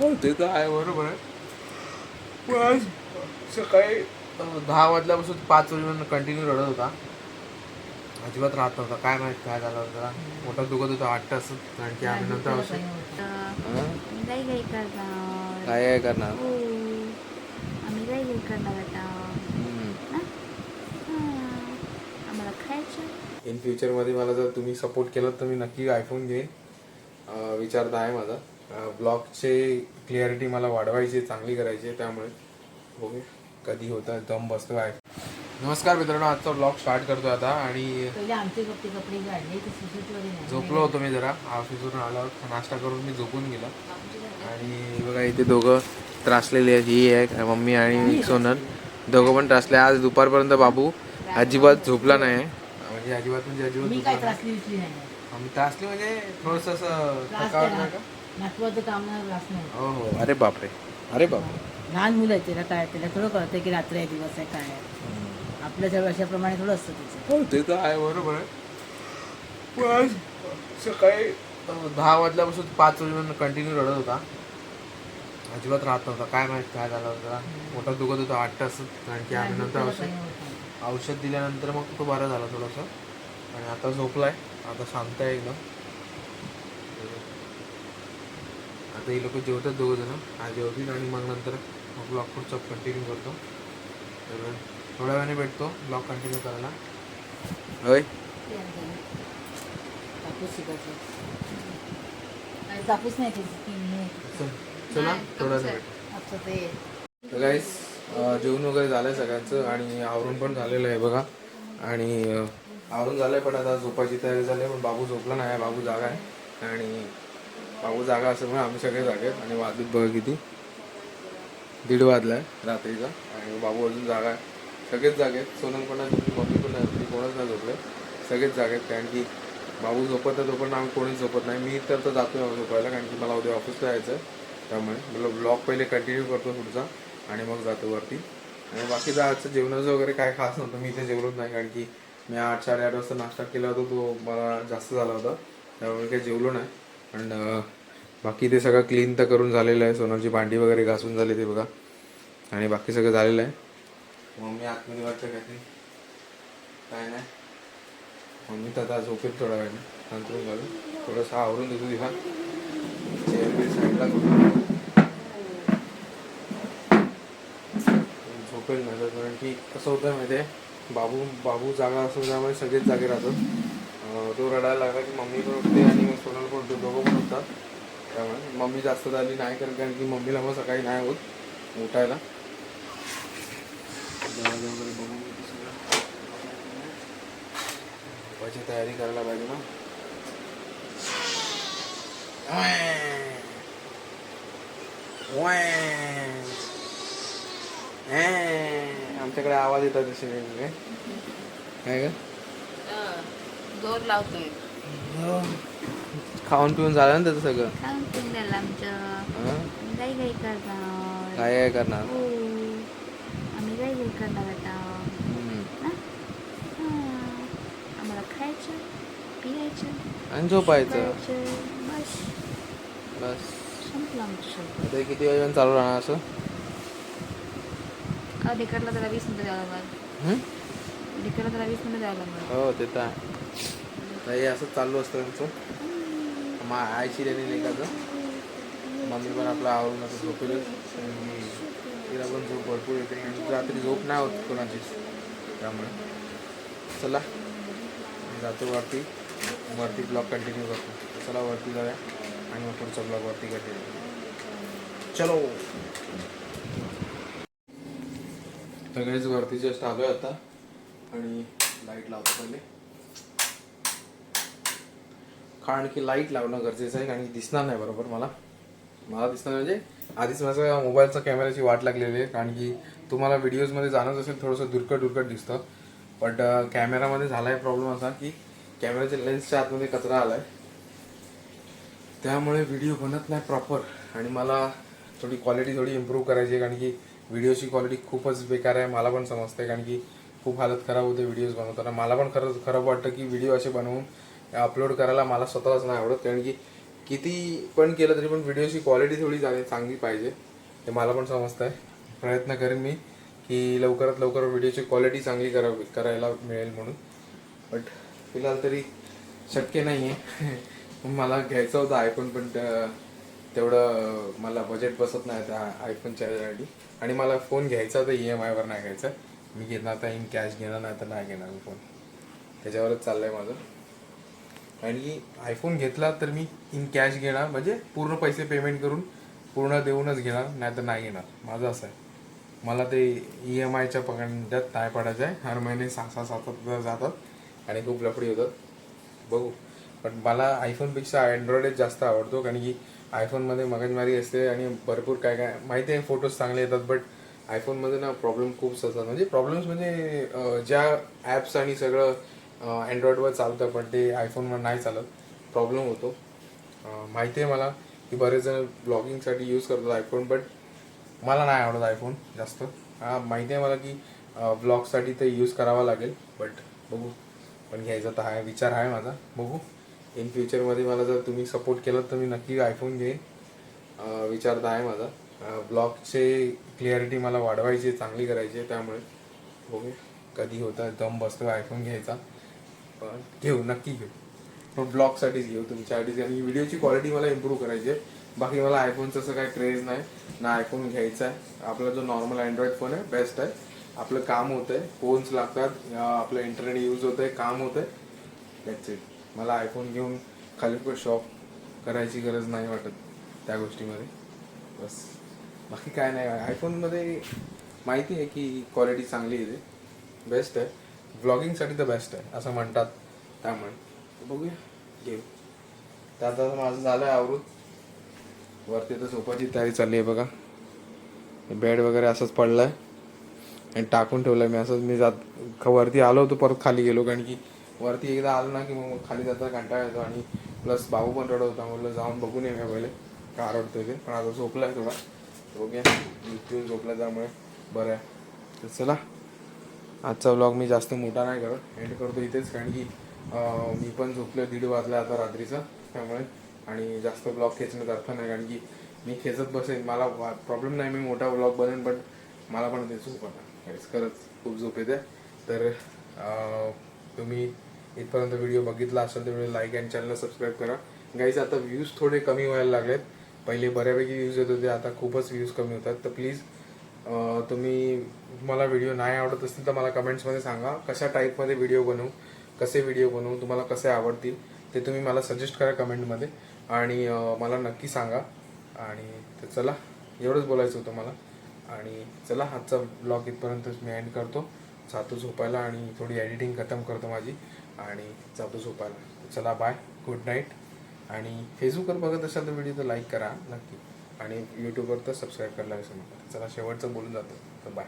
हो ते तर आहे बरोबर आहे. पण आज सकाळी दहा वाजल्यापासून पाच वाजेपर्यंत कंटिन्यू रडत होता. अजिबात राहत नव्हता. काय माहीत काय झालं होतं मोठा दुखत होता आठ तास. कारण की आम्ही नंतर करणार. काय काय करणार? हो. आम्ही गाई गाई करणार आता. हम्म. हा? हा. आम्हाला खायचं इन फ्युचरमध्ये मला जर तुम्ही सपोर्ट केलं तर मी नक्की आयफोन घेईन. अं, विचार तर आहे माझा. ब्लॉगचे क्लिअरिटी मला वाढवायची चांगली करायची आहे त्यामुळे. बघू कधी होता दम बसतो आहे नमस्कार मित्रांनो आजचा ब्लॉग स्टार्ट करतो आता आणि झोपलो होतो मी जरा. ऑफिसवरून आल्यावर नाश्ता करून मी झोपून गेलो. आणि बघा इथे दोघं त्रासलेले आहेत. ही आहे मम्मी आणि सोनल. दोघं पण त्रासले. आज दुपारपर्यंत बाबू अजिबात झोपला नाही. म्हणजे अजिबात म्हणजे अजिबात आम्ही त्रासली म्हणजे थोडस असं थकावट नाही का? महत्वाचं काम नाही त्रास नाही. हो हो. अरे बापरे. अरे बापरे. लहान मुलं आहेत त्याला काय त्याला थोडं कळतं की रात्र आहे दिवस आहे काय आहे. आपल्या सर्व वर्षाप्रमाणे थोडं असतं त्याचं हो ते तर आहे बरोबर आहे. पण आज सकाळी अं, दहा वाजल्यापासून पाच वाजेपर्यंत कंटिन्यू रडत होता. अजिबात राहत नव्हता. काय माहीत काय झालं होतं. मोठा दुखत होता आठ तास. कारण की आम्ही नंतर औषध औषध दिल्यानंतर मग तो बरा झाला थोडासा. आणि आता झोपलाय. आता शांत आहे एकदम. आता ही लोक जेवतात दोघं जण हा जेवतील आणि मग नंतर मग ब्लॉग पुढचा कंटिन्यू करतो. तर थोड्या वेळाने भेटतो. ब्लॉग कंटिन्यू करायला. होय? कापूस नाही चला थोड्या वेळाने तर गाईस जेवण वगैरे झालं आहे सगळ्यांचं आणि आवरून पण झालेलं आहे बघा. आणि आवरून झालं आहे पण आता झोपायची तयारी झाली आहे पण बाबू झोपला नाही. आहे बाबू जागा आहे. आणि बाबू जागा असल्यामुळे आम्ही सगळे जागे आहेत. आणि वाजत बघा किती. दीड वाजला आहे रात्रीचा. आणि बाबू अजून जागा आहे. सगळेच जागे आहेत. सोनल पण नाही मम्मी पण नाही कोणच नाही झोपले. सगळेच जागे आहेत. कारण की बाबू झोपत नाही तोपर्यंत आम्ही कोणीच झोपत नाही. मी तर तर जातो झोपायला. कारण की मला उद्या ऑफिसला यायचं आहे त्यामुळे मला ब्लॉग पहिले कंटिन्यू करतो पुढचा. आणि मग जातो वरती. आणि बाकीचं आजचं जेवणाचं वगैरे काय खास नव्हतं. मी इथे जेवलोच नाही. कारण की मी आठ साडेआठ वाजता नाश्ता केला होता. तो मला जास्त झाला होता. त्यामुळे काही जेवलो नाही. पण बाकी ते सगळं क्लीन तर करून झालेलं आहे. सोनाची भांडी वगैरे घासून झाली ते बघा. आणि बाकी सगळं झालेलं आहे. मम्मी आतमध्ये वाटतं काय ते? काय नाही. मम्मी तर आता झोपेल थोडा वेळ अंतरून झालं थोडंसं आवरून देतो तिला. चेअर साईडला झोपेल नाही कारण की कसं होतं माहिती आहे बाबू बाबू जागा असतो त्यामुळे सगळेच जागे राहतात. तो रडायला लागला की मम्मी पण उठते आणि मग सोनल पण उठते. दोघं पण उठतात. त्यामुळे मम्मी जास्त झाली नाही कारण कारण की मम्मीला मग सकाळी नाही होत उठायला. वगैरे बघून घेते तयारी करायला पाहिजे ना. आमच्याकडे आवाज येतात तसे वेगवेगळे. काय का जोर लावतोय. खाऊन पिऊन झालं ना त्याचं सगळं? खाऊन पिऊन द्यायला आमचं. हं? गाई गाई करणार. काय काय करणार? हो. आम्ही गाई गाई करणार आता. हम्म. हा? हा. आम्हाला खायचं पियायचं आणि झोपायचं. झोपायचं. बस. बस. संपलं आमचं सगळं. आता हे किती वेळ चालू राहणार असं? अहो डिकरला त्याला वीस मिनिटं द्यावं लागणार हं? डिकरला त्याला वीस मिनिटं द्यावं लागणार हो ते तर आहे. तर हे असं चालू असतं त्यांचं मा आईशी नाही का मम्मी पण आपलं आवरून असं झोपेलच. आणि तिला पण झोप भरपूर येते. आणि रात्री झोप नाही होत कोणाचीच त्यामुळे. चला. जातो वरती. वरती ब्लॉग कंटिन्यू करतो. चला वरती जाऊया. आणि मग पुढचा ब्लॉग वरती कंटिन्यू चलो. सगळेच वरती जस्ट आहे आता. आणि लाइट लावतो पहिले. कारण की लाइट लावणं गरजेचं आहे कारण की दिसणार नाही बरोबर? मला मला दिसणार म्हणजे आधीच माझ्या मोबाईलचा कॅमेऱ्याची वाट लागलेली आहे कारण की तुम्हाला व्हिडिओजमध्ये जाणंच असेल थोडंसं दुर्कट दुर्कट दिसतं. बट कॅमेरामध्ये झाला आहे प्रॉब्लेम असा की कॅमेऱ्याच्या लेन्सच्या आतमध्ये कचरा आला आहे त्यामुळे व्हिडिओ बनत नाही प्रॉपर आणि मला थोडी क्वालिटी थोडी इम्प्रूव्ह करायची आहे कारण की व्हिडिओची क्वालिटी खूपच बेकार आहे मला पण समजते कारण की खूप हालत खराब होते व्हिडिओज बनवताना. मला पण खरंच खराब वाटतं की व्हिडिओ असे बनवून अपलोड करायला मला स्वतःच नाही आवडत कारण की किती पण केलं तरी पण व्हिडिओची क्वालिटी थोडी चांगली चांगली पाहिजे. हे मला पण समजतं आहे प्रयत्न करेन मी की लवकरात लवकर व्हिडिओची क्वालिटी चांगली करावी करायला मिळेल म्हणून. बट फिलहाल तरी शक्य नाही आहे मला घ्यायचं होतं आयफोन पण तेवढं मला बजेट बसत नाही त्या आयफोनच्या साठी आणि मला फोन घ्यायचा होता ई एम आयवर नाही घ्यायचा. मी घेणार आता इन कॅश घेणार नाही तर नाही घेणार मी फोन त्याच्यावरच चाललं आहे माझं. आणि आयफोन घेतला तर मी इन कॅश घेणार. म्हणजे पूर्ण पैसे पेमेंट करून पूर्ण देऊनच घेणार नाही तर नाही घेणार. माझं असं आहे. मला ते ई एम आयच्या पकडण्यात नाही पडायचं आहे. हर महिने सहा सहा सात सात हजार जातात आणि खूप लफडी होतात. बघू. पण मला आयफोनपेक्षा अँड्रॉइडच जास्त आवडतो कारण की आयफोनमध्ये मगजमारी असते आणि भरपूर काय काय माहिती आहे फोटोज चांगले येतात बट आयफोनमध्ये ना प्रॉब्लेम खूप असतात म्हणजे प्रॉब्लेम्स म्हणजे ज्या ॲप्स आणि सगळं अँड्रॉइडवर चालतं पण ते आयफोनवर नाही चालत. प्रॉब्लेम होतो. माहिती आहे मला की बरेच जण ब्लॉगिंगसाठी यूज करतात आयफोन बट मला नाही आवडत आयफोन जास्त. हां माहिती आहे मला की ब्लॉगसाठी ते यूज करावा लागेल बट बघू. पण घ्यायचा तर आहे विचार आहे माझा. बघू. इन फ्युचरमध्ये मला जर तुम्ही सपोर्ट केलं तर मी नक्की आयफोन घेईन. विचार तर आहे माझा. ब्लॉगचे क्लिअरिटी मला वाढवायची आहे, चांगली करायची आहे त्यामुळे. बघू. कधी होता दम बसतो आयफोन घ्यायचा. पण घेऊ नक्की घेऊ. पण ब्लॉगसाठीच घेऊ तुमच्यासाठीच आणि व्हिडिओची क्वालिटी मला इम्प्रूव्ह करायची आहे. बाकी मला आयफोनचं असं काही क्रेज नाही. ना आयफोन घ्यायचा आहे. आपला जो नॉर्मल अँड्रॉइड फोन आहे बेस्ट आहे. आपलं काम होतं आहे फोन्स लागतात आपलं इंटरनेट यूज होतं आहे काम होतं आहे दॅट्स इट मला आयफोन घेऊन खाली पण शॉप करायची गरज नाही वाटत त्या गोष्टीमध्ये. बस. बाकी काय नाही. आयफोनमध्ये माहिती आहे की क्वालिटी चांगली येते बेस्ट आहे. व्लॉगिंगसाठी तर बेस्ट आहे असं म्हणतात. त्यामुळे. बघूया. घेऊ. तर आता माझं झालं आहे आवरून. वरती तर झोपायची तयारी चालली आहे बघा. बेड वगैरे असंच पडलाय. आणि टाकून ठेवलंय मी असंच. मी जात ख- वरती आलो होतो परत खाली गेलो कारण की वरती एकदा आलो ना की मग खाली जाता कंटाळा येतो. आणि प्लस भाऊ पण रडत होता. म्हटलं जाऊन बघून येऊया पहिले. का रडतोय ते. पण आता झोपलाय थोडा. बघूया. मृत्यू झोपला त्यामुळे. बरं आहे. तर चला. आजचा व्लॉग मी जास्त मोठा नाही करत. एंड करतो इथेच कारण की मी पण झोपलो दीड वाजला आता रात्रीचा त्यामुळे. आणि जास्त ब्लॉग खेचण्यात अर्थ नाही कारण की मी खेचत बसेन. मला प्रॉब्लेम नाही मी मोठा ब्लॉग बनेन बट मला पण ते झोप आता खरंच खूप झोप येते. तर तुम्ही इथपर्यंत व्हिडिओ बघितला असेल तर व्हिडिओ लाईक अँड चॅनलला सबस्क्राईब करा. गाईज आता व्ह्यूज थोडे कमी व्हायला लागलेत. पहिले बऱ्यापैकी व्ह्यूज येत होते आता खूपच व्ह्यूज कमी होतात. तर प्लीज तुम्ही तुम्हाला व्हिडिओ नाही आवडत असतील तर मला कमेंट्समध्ये सांगा. कशा टाईपमध्ये व्हिडिओ बनवू? कसे व्हिडिओ बनवू? तुम्हाला कसे आवडतील? ते तुम्ही मला सजेस्ट करा कमेंटमध्ये आणि मला नक्की सांगा. आणि तर चला. एवढंच बोलायचं होतं मला. आणि चला आजचा ब्लॉग इथपर्यंतच मी एंड करतो. जातो झोपायला आणि थोडी एडिटिंग खतम करतो माझी. आणि जातो झोपायला. चला बाय गुड नाईट आणि फेसबुकवर बघत असाल तर व्हिडिओ तर लाईक करा. नक्की. आणि यूट्यूबवर तर सबस्क्राईब करायला विसरू नका चला शेवटचं बोलून जातो. तर बाय